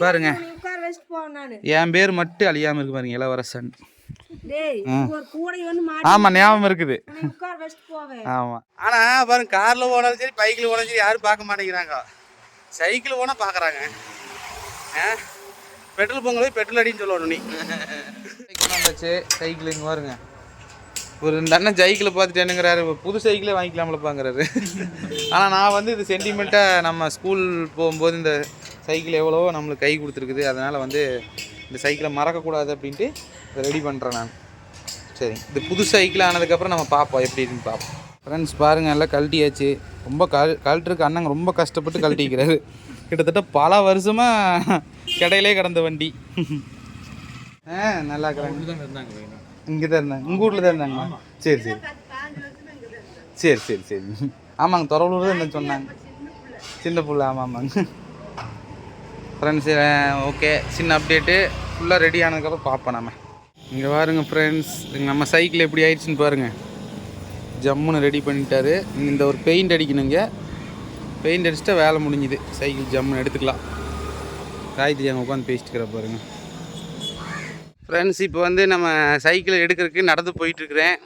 பாருங்க. என் பேர் மட்டும் அழியாமல் இருக்கு பாருங்க இளவரசன். டேய் ஒரு கூடை வந்து மாட்டி ஆமாம் ஞாபகம் இருக்குது. ஆமாம் ஆனால் பாருங்க காரில் போனாலும் சரி பைக்கில் போனாலும் சரி யாரும் பார்க்க மாட்டேங்கிறாங்க. சைக்கிள் போனால் பார்க்குறாங்க. ஆ? பெட்ரோல் பொங்கல் பெட்ரோல் அடின்னு சொல்லணும் நீ. சைக்கிள் இங்கே பாருங்க. ஒரு இந்த அண்ணன் சைக்கிளை பார்த்துட்டேனுங்கிறாரு புது சைக்கிளே வாங்கிக்கலாம்லப்பாங்கிறாரு ஆனால் நான் வந்து இது சென்டிமெண்ட்டாக நம்ம ஸ்கூல் போகும்போது இந்த சைக்கிள் எவ்வளவோ நம்மளுக்கு கை கொடுத்துருக்குது. அதனால் வந்து இந்த சைக்கிளை மறக்கக்கூடாது அப்படின்ட்டு ரெடி பண்ணுறேன் நான். சரி இது புது சைக்கிள் ஆனதுக்கப்புறம் நம்ம பார்ப்போம் எப்படி இருக்குன்னு பார்ப்போம். ஃப்ரெண்ட்ஸ் பாருங்கள் எல்லாம் கழட்டியாச்சு. ரொம்ப கழ கழட்டுருக்கு அண்ணங்க ரொம்ப கஷ்டப்பட்டு கழட்டிக்கிறாரு. கிட்டத்தட்ட பல வருஷமாக கடையிலே கிடந்த வண்டி. ஆ நல்லா இருக்கிறாங்க. இங்கே தான் இருந்தாங்க. உங்கள் வீட்டில் தான் இருந்தாங்க சரி சரி. சரி சரி சரி. ஆமாங்க தொரவலூர் தான் சொன்னாங்க. சின்ன புள்ள. ஆமாம் ஆமாங்க. ஃப்ரெண்ட்ஸ் ஓகே சின்ன அப்டேட்டு ஃபுல்லாக ரெடி ஆனதுக்கப்புறம் பார்ப்போம் நம்ம இங்கே பாருங்க ஃப்ரெண்ட்ஸ் நம்ம சைக்கிள் எப்படி ஆயிடுச்சுன்னு பாருங்கள் ஜம்முன்னு ரெடி பண்ணிட்டாரு. இந்த ஒரு பெயிண்ட் அடிக்கணுங்க. பெயிண்ட் அடிச்சுட்டா வேலை முடிஞ்சுது. சைக்கிள் ஜம்முன்னு எடுத்துக்கலாம். காயத்ரி அங்கே உட்காந்து பேசிட்டுக்கிற பாருங்க. ஃப்ரெண்ட்ஸ் இப்போ வந்து நம்ம சைக்கிள் எடுக்கிறதுக்கு நடந்து போயிட்டுருக்குறேன்.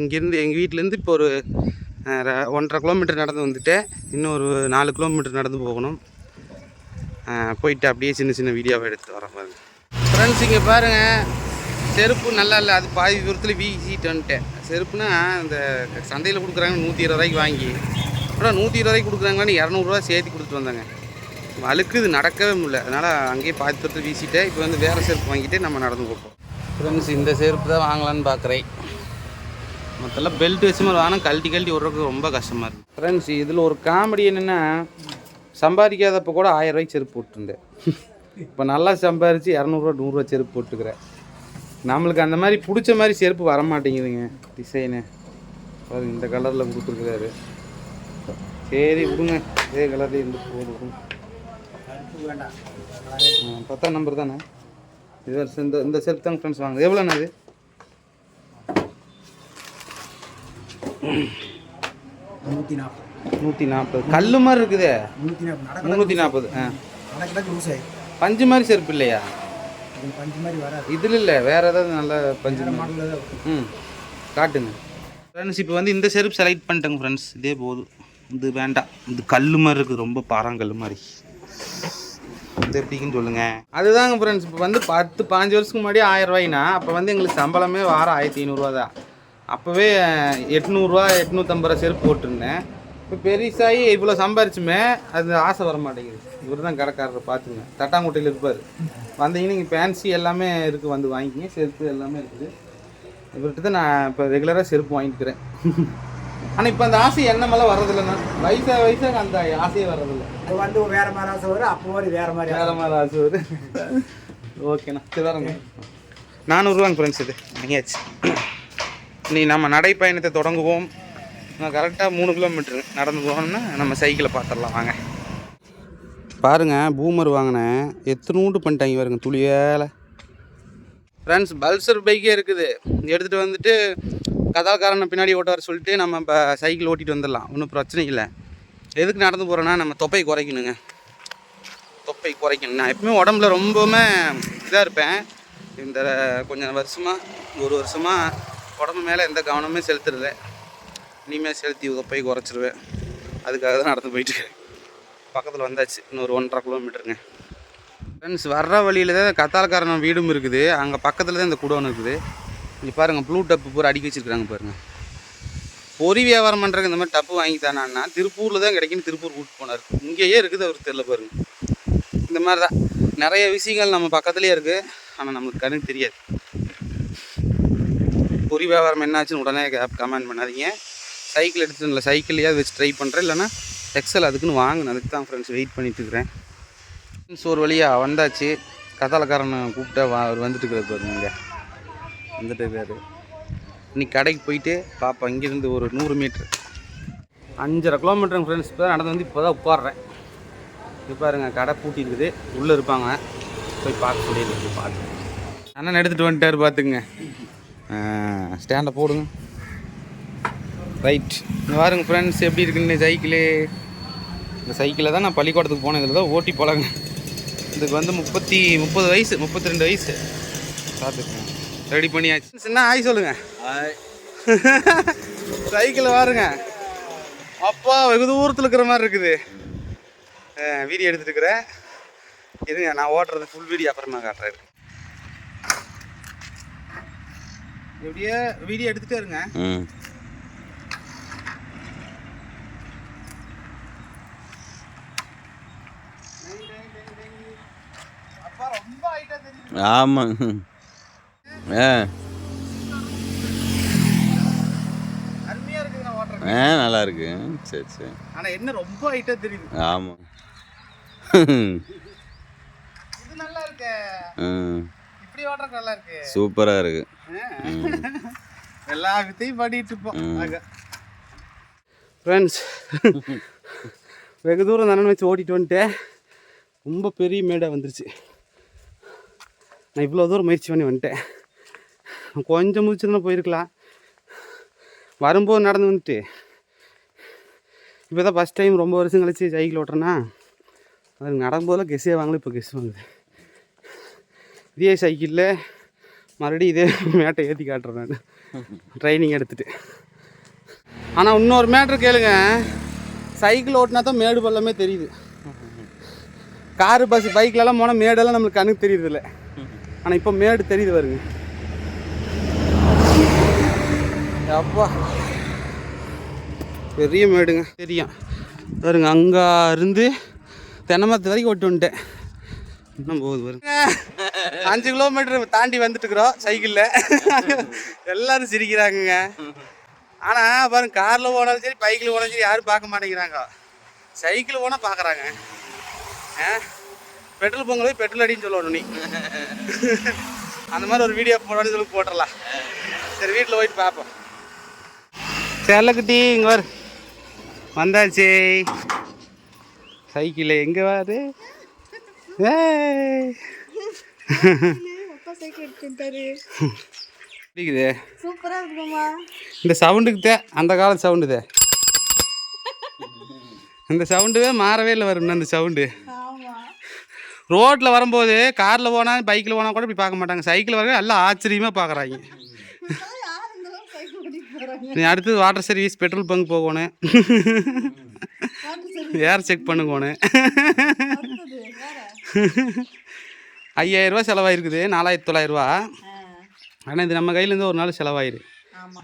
இங்கேருந்து எங்கள் வீட்டிலேருந்து இப்போ ஒரு ஒன்றரை கிலோமீட்டர் நடந்து வந்துட்டேன் இன்னும் ஒரு நாலு கிலோமீட்டர் நடந்து போகணும். போயிட்டு அப்படியே சின்ன சின்ன வீடியோவை எடுத்து வர பாருங்க ஃப்ரெண்ட்ஸ் இங்கே பாருங்கள் செருப்பு நல்லா இல்லை. அது பாதி தூரத்தில் வீசிட்டு வந்துட்டேன் செருப்புனா இந்த சந்தையில் கொடுக்குறாங்க நூற்றி இருபது ரூபாய்க்கு வாங்கி. அப்புறம் நூற்றி இருபது ரூபாய்க்கு கொடுக்குறாங்கன்னு இரநூறுவா சேர்த்து கொடுத்துட்டு வந்தாங்க. வழுக்குது நடக்கவே முடியல. அதனால் அங்கேயே பாதி தூரத்தில் வீசிட்டேன் இப்போ வந்து வேறு செருப்பு வாங்கிட்டு நம்ம நடந்து போட்டோம் ஃப்ரெண்ட்ஸ் இந்த செருப்பு தான் வாங்கலான்னு பார்க்குறேன் மொத்தம் பெல்ட் வச்சு மாதிரி வாங்கினா கழட்டி கழட்டி விட்றதுக்கு ரொம்ப கஷ்டமாக இருக்குது ஃப்ரெண்ட்ஸ் இதில் ஒரு காமெடி என்னென்னா சம்பாதிக்காதப்போ கூட ஆயிரம் ரூபாய்க்கு செருப்பு போட்டுருந்தேன். இப்போ நல்லா சம்பாரித்து இரநூறுவா நூறுரூவா செருப்பு போட்டுக்கிறேன். நம்மளுக்கு அந்த மாதிரி பிடிச்ச மாதிரி செருப்பு வர மாட்டேங்குதுங்க டிசைனு பாருங்க இந்த கலரில் கொடுத்துருக்குறாரு. சரி விடுங்க. இதே கலர்லேயே இருந்து போதும் விடுங்க. பத்தாம் நம்பர் தானே? இது வருஷம் இந்த இந்த செருப்பு தாங்க ஃப்ரெண்ட்ஸ் வாங்க எவ்வளோண்ணா இது? நூற்றி நாற்பது. நூற்றி நாற்பது கல் மாதிரி இருக்குதே. நூற்றி நாற்பது முந்நூற்றி நாற்பது ஆ. பஞ்சு மாதிரி செருப்பு இல்லையா? பஞ்சு மாதிரி வராது. இதில் இல்லை வேறு ஏதாவது நல்ல பஞ்சு ம். காட்டுங்க. ஃப்ரெண்ட்ஸ் இப்போ வந்து இந்த செருப்பு செலக்ட் பண்ணிட்டேங்க ஃப்ரெண்ட்ஸ் இதே போதும் இது வேண்டாம். இது கல் மாதிரி இருக்குது ரொம்ப பாறாங்கல் மாதிரி. இது எப்படின்னு சொல்லுங்க. அதுதாங்க ஃப்ரெண்ட்ஸ் இப்போ வந்து பத்து பாஞ்சு வருஷத்துக்கு முன்னாடி ஆயிரம் ரூபாய்னா அப்போ வந்து எங்களுக்கு சம்பளமே வாரம் ஆயிரத்தி ஐநூறுரூவா தான் அப்போவே எட்நூறுரூவா எட்நூற்றம்பது ரூபா செருப்பு போட்டிருந்தேன். இப்போ பெருசாகி இவ்வளோ சம்பாரிச்சுமே அது ஆசை வர மாட்டேங்குது. இவர் தான் கடைக்காரர் பார்த்துங்க. தட்டாங்குட்டையில் இருப்பார். வந்தீங்கன்னா இங்கே ஃபேன்சி எல்லாமே இருக்குது வந்து வாங்கிக்கிங்க. செருப்பு எல்லாமே இருக்குது. இவர்கிட்ட தான் நான் இப்போ ரெகுலராக செருப்பு வாங்கிக்கிறேன். ஆனால் இப்போ அந்த ஆசை என்ன மேலே வர்றதில்லைண்ணா வயசாக வயசாக அந்த ஆசையே வர்றதில்லை. அது வந்து வேற மாதிரி ஆசை வரும். அப்போ ஒரு வேற மாதிரி வேற மாதிரி ஆசை வருது ஓகேண்ணா சரி வரேங்க நானூறுரூவாங்க ஃப்ரெண்ட்ஸ் இது. வாங்கியாச்சு. நீ நம்ம நடைப்பயணத்தை தொடங்குவோம். கரெக்டாக மூணு கிலோமீட்டர் நடந்து போனோம்னா நம்ம சைக்கிளை பார்த்துடலாம். வாங்க. பாருங்கள் பூமர் வாங்கினேன் எத்தனூண்டு பண்ணிட்டாங்க பாருங்க துளியால். ஃப்ரெண்ட்ஸ் பல்சர் பைக்கே இருக்குது. எடுத்துகிட்டு வந்துட்டு கதாக்காரனை பின்னாடி ஓட்ட சொல்லிட்டு நம்ம இப்போ சைக்கிள் ஓட்டிகிட்டு வந்துடலாம். ஒன்றும் பிரச்சனை இல்லை. எதுக்கு நடந்து போகிறோன்னா நம்ம தொப்பை குறைக்கணுங்க. தொப்பை குறைக்கணும். நான் எப்பவுமே உடம்புல ரொம்பவுமே இதாக இருப்பேன். இந்த கொஞ்சம் வருஷமாக ஒரு வருஷமாக உடம்பு மேலே எந்த கவனமே செலுத்துறது இனிமேல் செலுத்தி உதப்பை குறைச்சிருவேன். அதுக்காக தான் நடந்து போயிட்டுருக்கேன் பக்கத்தில் வந்தாச்சு. இன்னொரு ஒன்றரை கிலோமீட்டருங்க ஃப்ரெண்ட்ஸ் வர்ற வழியில் தான் கத்தாலக்காரன் வீடும் இருக்குது. அங்கே பக்கத்தில் தான் இந்த குடோன் இருக்குது. இங்கே பாருங்கள் ப்ளூ டப்பு பூரா அடுக்கி வச்சிருக்காங்க பாருங்கள் பொறி வியாபாரம் பண்ணுறதுக்கு இந்த மாதிரி டப்பு வாங்கி தானா திருப்பூரில் தான் கிடைக்குன்னு திருப்பூர் கூப்பிட்டு போனார். இங்கேயே இருக்குது அவர் தெரியல பாருங்கள் இந்த மாதிரி தான் நிறைய விஷயங்கள் நம்ம பக்கத்துலேயே இருக்குது ஆனால் நம்மளுக்கு கண்ணு தெரியாது. பொறி வியாபாரம் என்னாச்சுன்னு உடனே கமெண்ட் பண்ணாதீங்க. சைக்கிள் எடுத்துட்டு இல்லை சைக்கிளையாவது வச்சு ட்ரை பண்ணுறேன் இல்லைன்னா எக்ஸல் அதுக்குன்னு வாங்கினேன். அதுக்கு தான் ஃப்ரெண்ட்ஸ் வெயிட் பண்ணிட்டு இருக்கிறேன். ஃப்ரெண்ட்ஸ் ஒரு வழியாக வந்தாச்சு. கதாலக்காரனை கூப்பிட்டா வா அவர் வந்துட்டுருக்கிறார் பாருங்க இங்க. வந்துட்டு இருக்காரு. இன்னைக்கு கடைக்கு போயிட்டு பாப்பா இங்கேருந்து ஒரு நூறு மீட்ரு அஞ்சரை கிலோமீட்டருங்க ஃப்ரெண்ட்ஸ் இப்போ தான் நடந்து வந்து இப்போ தான் உட்காடுறேன் இது பாருங்க கடை பூட்டி இருக்குது. உள்ளே இருப்பாங்க. போய் பார்க்க சொல்லியிருக்கு பார்த்து அண்ணன் எடுத்துகிட்டு வந்துட்டார் பார்த்துக்குங்க ஸ்டாண்டை போடுங்க. ரைட் இங்கே பாருங்க ஃப்ரெண்ட்ஸ் எப்படி இருக்குன்னு சைக்கிளு இந்த சைக்கிளில் தான் நான் பள்ளிக்கூடத்துக்கு போனேன் இதில் தான் ஓட்டி போலாங்க இதுக்கு வந்து முப்பத்தி முப்பது வயசு முப்பத்தி ரெண்டு வயசு. பார்த்துக்கங்க. ரெடி பண்ணியாச்சு. சின்ன ஆய் சொல்லுங்க. சைக்கிள் வாருங்க அப்பா வெகு தூரத்தில் இருக்கிற மாதிரி இருக்குது. வீடியோ எடுத்துட்டு இருக்கிறேன் இருங்க நான் ஓட்டுறது ஃபுல் வீடியோ அப்புறமா காட்டுறேன். எப்படியே வீடியோ எடுத்துட்டே இருங்க ம் அப்பா ரொம்ப ஹைட்டாக தெரியுது ஆமாம் ஆ. ஆ நல்லா இருக்கு. சரி சரி. ஆனால் என்ன ரொம்ப ஹைட்டாக தெரியுது. ஆமாம் இது நல்லா இருக்கு. ம் இப்படி ஓட்டுறதுக்கு நல்லா இருக்கு. சூப்பராக இருக்கு. எல்லா வித்தையும் பாடிட்டு இருப்போம். ஃப்ரெண்ட்ஸ் வெகு தூரம் தானே வச்சு ஓட்டிட்டு வந்துட்டேன். ரொம்ப பெரிய மேடாக வந்துருச்சு. நான் இவ்வளோ தூரம் முயற்சி பண்ணி வந்துட்டேன். கொஞ்சம் முடிச்சிருந்தா போயிருக்கலாம். வரும்போது நடந்து வந்துட்டு. இப்போ தான் ஃபஸ்ட் டைம் ரொம்ப வருஷம் கழிச்சு சைக்கிள் ஓட்டுறேன்னா அது நடக்கும்போதெல்லாம் கெஸ்ஸே வாங்கல இப்போ கெஸ் வாங்குது இதே சைக்கிளில் மறுபடியும் இதே மேட்டை ஏற்றி காட்டுறேன் நான். ட்ரைனிங் எடுத்துகிட்டு ஆனால் இன்னொரு மேட்ரு கேளுங்க. சைக்கிள் ஓட்டினா தான் மேடு பள்ளமே தெரியுது. காரு பஸ் பைக்லலாம் போனால் மேடெல்லாம் நம்மளுக்கு கண்ணுக்கு தெரியுறதில்ல. ஆனால் இப்போ மேடு தெரியுது வருங்க அப்பா. பெரிய மேடுங்க. தெரியும். பாருங்க அங்கே இருந்து தென்னமரத்து வரைக்கும் ஓட்டு வந்துட்டேன். இன்னும் போகுது பாருங்க. அஞ்சு கிலோமீட்டர் தாண்டி வந்துட்டுருக்குறோம் சைக்கிளில். எல்லாரும் சிரிக்கிறாங்கங்க. ஆனால் பாருங்க காரில் போனாலும் சரி பைக்கில் போனாலும் சரி யாரும் பார்க்க மாட்டேங்கிறாங்க. சைக்கிள் போனால் பார்க்குறாங்க. ஆ? பெட்ரோல் பொங்கல் பெட்ரோல் அடின்னு சொல்லணும் நீ அந்த மாதிரி ஒரு வீடியோ போடணும்னு சொல்லி போட்டுடலாம். சரி வீட்டில் போயிட்டு பார்ப்போம். செல்லக்குட்டி இங்கே வரு வந்தாச்சு. சைக்கிள் எங்கே வாரு ஏய். அப்பா சைக்கிள் எடுத்துட்டாரு இருக்குது சூப்பரா இருக்குமா இந்த சவுண்டுக்கு தே அந்த கால சவுண்டு தே இந்த சவுண்டுவே மாறவே இல்லை வரும் அந்த சவுண்டு. ரோட்டில் வரும்போது காரில் போனால் பைக்கில் போனால் கூட இப்படி பார்க்க மாட்டாங்க. சைக்கிள் வர எல்லாம் ஆச்சரியமாக பார்க்குறாங்க. நீ அடுத்தது வாட்டர் சர்வீஸ் பெட்ரோல் பங்க் போகணும். ஏர் செக் பண்ணுங்கணும் ஐயாயிரரூவா செலவாயிருக்குது. நாலாயிரத்தி தொள்ளாயிரரூவா ஆனால் இது நம்ம கையிலேருந்து ஒரு நாள் செலவாயிரு.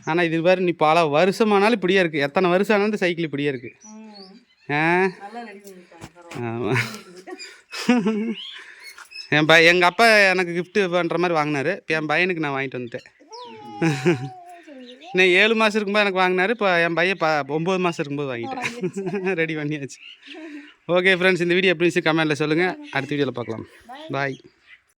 ஆனால் இது பாரு நீ பல வருஷமானாலும் இப்படியே இருக்குது எத்தனை வருஷம் ஆனாலும் இந்த சைக்கிள் இப்படியே இருக்குது ஆ? ஆமாம் என் பை எங்கள் அப்பா எனக்கு gift பண்ணுற மாதிரி வாங்கினாரு. இப்போ என் பையனுக்கு நான் வாங்கிட்டு வந்துட்டேன். இன்னும் ஏழு மாதம் இருக்கும்போது எனக்கு வாங்கினாரு. இப்போ என் பையன் ப ஒம்பது மாதம் இருக்கும்போது வாங்கிட்டேன். ரெடி பண்ணியாச்சு. ஓகே ஃப்ரெண்ட்ஸ் இந்த வீடியோ எப்படி கமெண்ட்டில் சொல்லுங்கள் அடுத்த வீடியோவில் பார்க்கலாம். பாய்